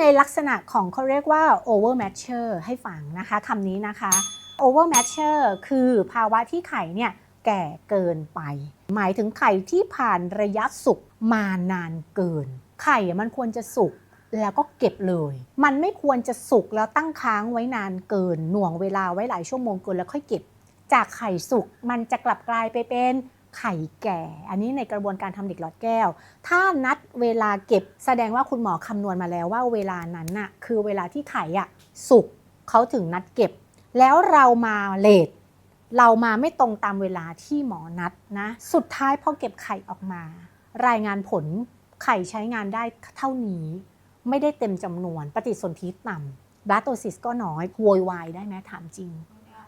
ในลักษณะของเขาเรียกว่า over matcher ให้ฟังนะคะคำนี้นะคะ over matcher คือภาวะที่ไข่เนี่ยแก่เกินไป หมายถึงไข่ที่ผ่านระยะสุกมานานเกิน ไข่มันควรจะสุกแล้วก็เก็บเลย มันไม่ควรจะสุกแล้วตั้งค้างไว้นานเกิน หน่วงเวลาไว้หลายชั่วโมงเกินแล้วค่อยเก็บ จากไข่สุกมันจะกลับกลายไปเป็น ไข่แก่ อันนี้ในกระบวนการทำเด็กหลอดแก้ว ถ้านัดเวลาเก็บแสดงว่าคุณหมอคำนวณมาแล้วว่าเวลานั้นน่ะคือเวลาที่ไข่อะสุกเขาถึงนัดเก็บ แล้วเรามาเลทเรามาไม่ตรงตามเวลาที่หมอนัดนะ สุดท้ายพอเก็บไข่ออกมา รายงานผลไข่ใช้งานได้เท่านี้ ไม่ได้เต็มจำนวน ปฏิสนธิต่ำบลาโตซิสก็น้อยโวยวายได้ไหมถามจริง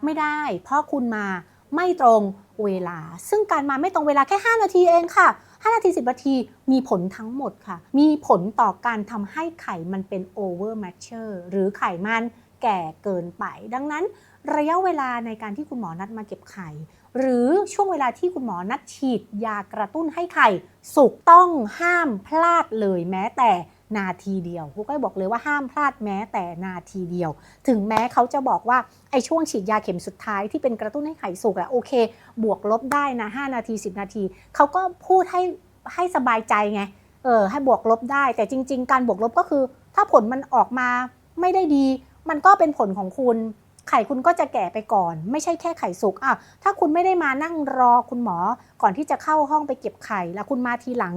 ไม่ได้ เพราะคุณมา ไม่ตรงเวลา ซึ่งการมาไม่ตรงเวลาแค่ 5 นาทีเองค่ะ 5 นาที 10 นาทีมีผลทั้งหมดค่ะ มีผลต่อการทำให้ไข่มันเป็น over mature หรือไข่มันแก่เกินไป ดังนั้นระยะเวลาในการที่คุณหมอนัดมาเก็บไข่ หรือช่วงเวลาที่คุณหมอนัดฉีดยากระตุ้นให้ไข่ สุกต้องห้ามพลาดเลยแม้แต่ นาทีเดียวครูก้อยบอกเลยว่าห้ามพลาดแม้แต่นาทีเดียว ถึงแม้เขาจะบอกว่าไอ้ช่วงฉีดยาเข็มสุดท้ายที่เป็นกระตุ้นให้ไข่สุกอะโอเค บวกลบได้นะ5นาที 10 นาที เขาก็พูดให้ให้สบายใจไงเออให้บวกลบได้ แต่จริง ๆ การบวกลบก็คือ ถ้าผลมันออกมาไม่ได้ดี มันก็เป็นผลของคุณไข่คุณก็จะแก่ไปก่อน ไม่ใช่แค่ไข่สุกอะถ้าคุณไม่ได้มานั่งรอคุณหมอ ก่อนที่จะเข้าห้องไปเก็บไข่ แล้วคุณมาทีหลัง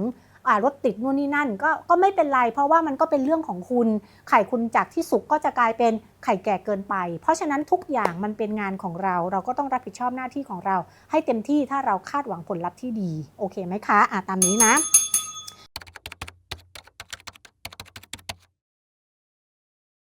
รถติดนู่นนี่นั่นก็ก็ไม่เป็นไรเพราะว่ามันก็เป็นเรื่องของคุณไข่คุณจากที่สุกก็จะกลายเป็นไข่แก่เกินไป เพราะฉะนั้นทุกอย่างมันเป็นงานของเรา เราก็ต้องรับผิดชอบหน้าที่ของเรา ให้เต็มที่ถ้าเราคาดหวังผลลัพธ์ที่ดี โอเคไหมคะอะตามนี้นะ